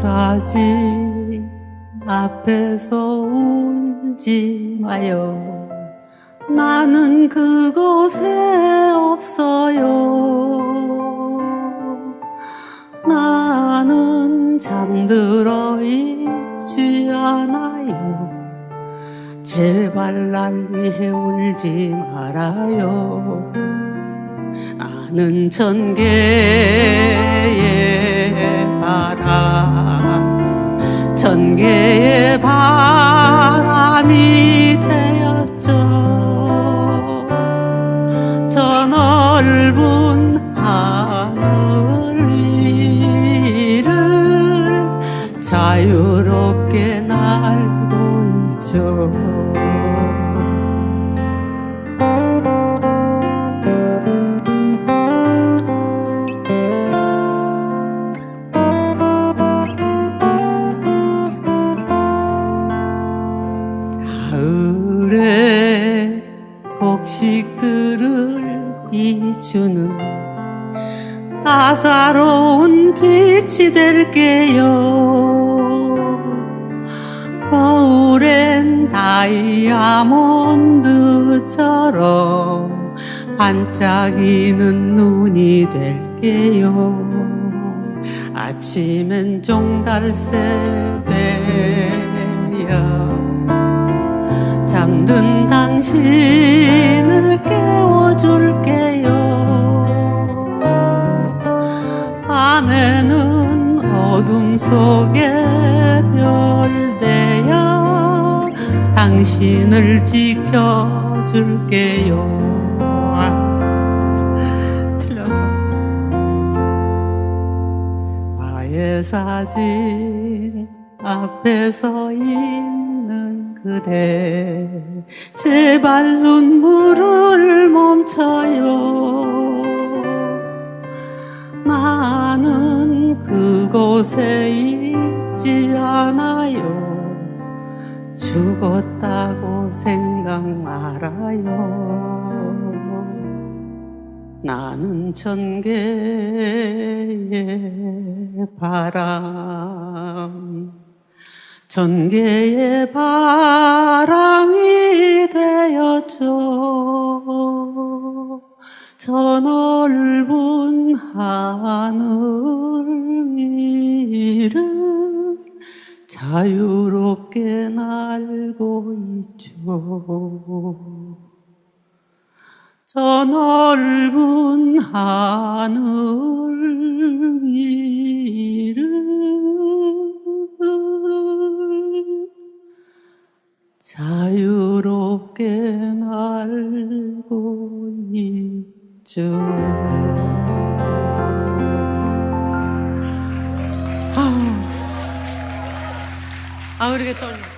사진 앞에서 울지 마요. 나는 그곳에 없어요. 나는 잠들어 있지 않아요. 제발 날 위해 울지 말아요. 나는 천개의 바람이 되었죠. 저 넓은 하늘 위를 자유롭게 날고 있죠. 곡식들을 비추는 따사로운 빛이 될게요. 겨울엔 다이아몬드처럼 반짝이는 눈이 될게요. 아침엔 종달새 되어 잠든 당신을 깨워줄게요. 밤에는 어둠 속에 별되어 당신을 지켜줄게요. 나의 사진 앞에 서 있는 그대. 제발 눈물을 멈춰요. 나는 그곳에 있지 않아요. 죽었다고 생각 말아요. 나는 천개의 바람, 천개의 바람이 되었죠. 저 넓은 하늘 위를 자유롭게 날고 있죠. 저 넓은 하늘 자유롭게 날고 있죠. 아, 아, 우리가 떨려.